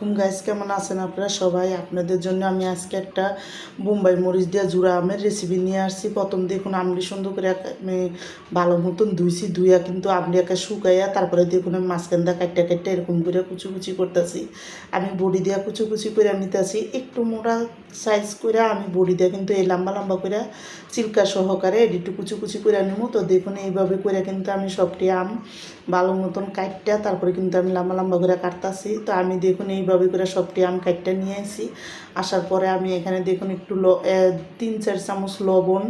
কুম গাইস কেমন আছেন আপনারা সবাই? আপনাদের জন্য আমি আজকে একটা বোম্বাই মরিচ দিয়ে জুড়া আমের রেসিপি নিয়ে আসছি। প্রথম দেখুন, আমলি সুন্দর করে এক- আমি ভালো মতন ধুইছি, ধুইয়া কিন্তু আমলি একা শুকাইয়া তারপরে দেখুন আমি মাঝখান দিয়ে কাটটা কাটটা এরকম করে কুচি কুচি করতেছি। আমি বড়ি দিয়া কুচি কুচি করে নিতেছি। একটু মোটা সাইজ করে আমি বড়ি দিয়ে কিন্তু এই লম্বা লম্বা করে চিল্কা সহকারে একটু কুচি কুচি করে নিবো। তো দেখুন, এইভাবে করে কিন্তু আমি সবটি আম ভালো মতন কাটটা তারপরে কিন্তু আমি লম্বা লম্বা করে কাটতাছি। তো আমি দেখুন এইভাবে করে সবটি আম কাটটা নিয়ে আসি আসার পরে আমি এখানে দেখুন একটু ল তিন, চার চামচ লবণ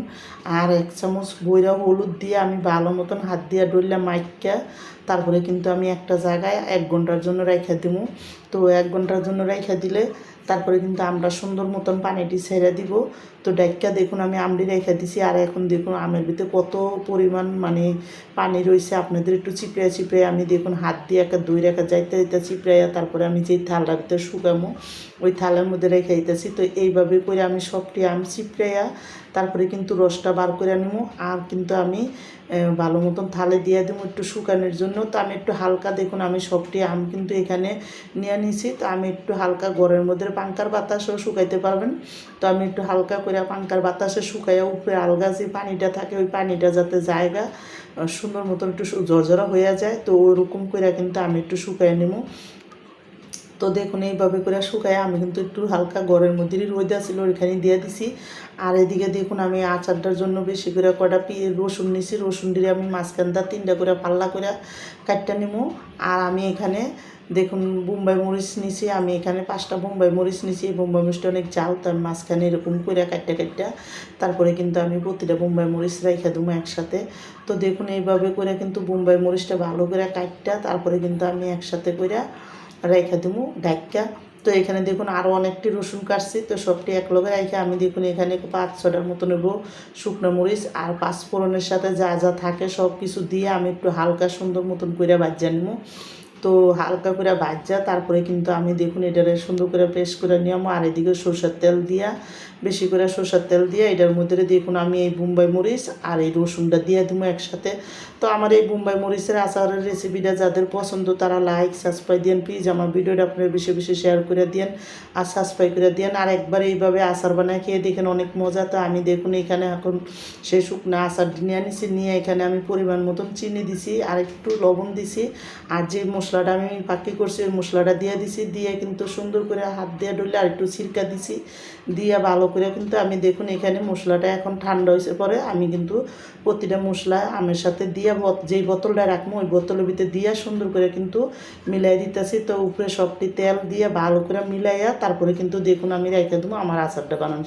আর এক চামচ বইরা হলুদ দিয়ে আমি ভালো মতন হাত দিয়ে ডললে মাইকা তারপরে কিন্তু আমি একটা জায়গায় এক ঘণ্টার জন্য রেখে দেবো তো এক ঘণ্টার জন্য রেখে দিলে তারপরে কিন্তু আমরা সুন্দর মতন পানিটি ছেড়ে দিব। তো ডাইকা দেখুন আমি আমড়ি রেখে দিছি আর এখন দেখুন আমের ভিতরে কত পরিমাণ মানে পানি রয়েছে আপনাদের একটু চিপড়ে চিপড়ে আমি দেখুন হাত দিয়ে একটা দুই রেখা যাইতে যাইতে চিপড়াইয়া তারপরে আমি যেই থালার ভিতরে শুকামো, ওই থালার মধ্যে রেখে দিতেছি। তো এইভাবে করে আমি সবটি আম চিপড়াইয়া তারপরে কিন্তু রসটা বার করে নিবো আর কিন্তু আমি ভালো মতন থালে দিয়ে দেবো একটু শুকানোর জন্য। তো আমি একটু হালকা দেখুন, আমি সবটি আম কিন্তু এখানে নিয়ে নিছি। তো আমি একটু হালকা গড়ের মধ্যে পাঙ্কার বাতাসও শুকাইতে পারবেন। তো আমি একটু হালকা করে পাঙ্কার বাতাসে শুকাইয়া উপরে আলগা যে পানিটা থাকে, ওই পানিটা যাতে জায়গা সুন্দর মতন একটু ঝরঝরা হয়ে যায়। তো ওরকম করে কিন্তু আমি একটু শুকাই নেব তো দেখুন, এইভাবে করে শুকায়। আমি কিন্তু একটু হালকা গড়ের মধ্যে রোদ ছিল ওইখানে দিয়ে দিছি। আর এদিকে দেখুন, আমি আচারটার জন্য বেশি করে কটা পি রসুন নিছি। রসুন দিয়ে আমি মাঝখানটা তিনটা করে পাল্লা করে কাটটা নিবো আর আমি এখানে দেখুন, বোম্বাই মরিচ নিছি। আমি এখানে পাঁচটা বোম্বাই মরিচ নিছি। এই বোম্বাই মরিচটা অনেক জাল তার মাঝখানে এরকম করে কাটটা কাটটা। তারপরে কিন্তু আমি প্রতিটা বোম্বাই মরিচ রাইখা দেবো একসাথে। তো দেখুন, এইভাবে করে কিন্তু বোম্বাই মরিচটা ভালো করে কাটটা। তারপরে কিন্তু আমি একসাথে করে রেখে দেবো ডাইকা তো এখানে দেখুন আরও অনেকটি রসুন কাটছি। তো সবটি এক লগে রেখে আমি দেখুন এখানে পাঁচ ছটার মতো নেব শুকনো মরিচ আর পাঁচ ফোড়নের সাথে যা যা থাকে সব কিছু দিয়ে আমি একটু হালকা সুন্দর মতন করে বাজ্যা নেব তো হালকা করে ভাজা, তারপরে কিন্তু আমি দেখুন এটারে সুন্দর করে পেস্ট করে নিয়ামো আর এদিকে সরষের তেল দিয়া, বেশি করে সরষের তেল দিয়ে এটার মধ্যে দেখুন আমি এই বোম্বাই মরিচ আর এই রসুনটা দিয়ে দেবো একসাথে। তো আমার এই বোম্বাই মরিচের আচারের রেসিপিটা যাদের পছন্দ তারা লাইক সাবস্ক্রাইব দিন প্লিজ আমার ভিডিওটা আপনারা বেশি বেশি শেয়ার করে দিন আর সাবস্ক্রাইব করে দিন আর একবার এইভাবে আচার বানায় খেয়ে দেখেন অনেক মজা। তো আমি দেখুন এখানে এখন সেই শুকনো আচার নিয়ে নিছি নিয়ে এখানে আমি পরিমাণ মতন চিনি দিছি আর একটু লবণ দিছি। আর যে মশলাটা আমি পাকি করছি, ওই মশলাটা দিয়ে দিছি, দিয়ে কিন্তু সুন্দর করে হাত দিয়ে ডলে আর একটু সিরকা দিছি, দিয়ে ভালো করে কিন্তু আমি দেখুন এখানে মশলাটা এখন ঠান্ডা হয়েছে পরে আমি কিন্তু প্রতিটা মশলা আমের সাথে দিয়ে যেই বোতলটা রাখব ওই বোতলের ভিতরে দিয়ে সুন্দর করে কিন্তু মিলাই দিতেছি। তো উপরে সবটি তেল দিয়ে ভালো করে মিলাইয়া তারপরে কিন্তু দেখুন আমি রেখে দেবো, আমার আচারটা বানানো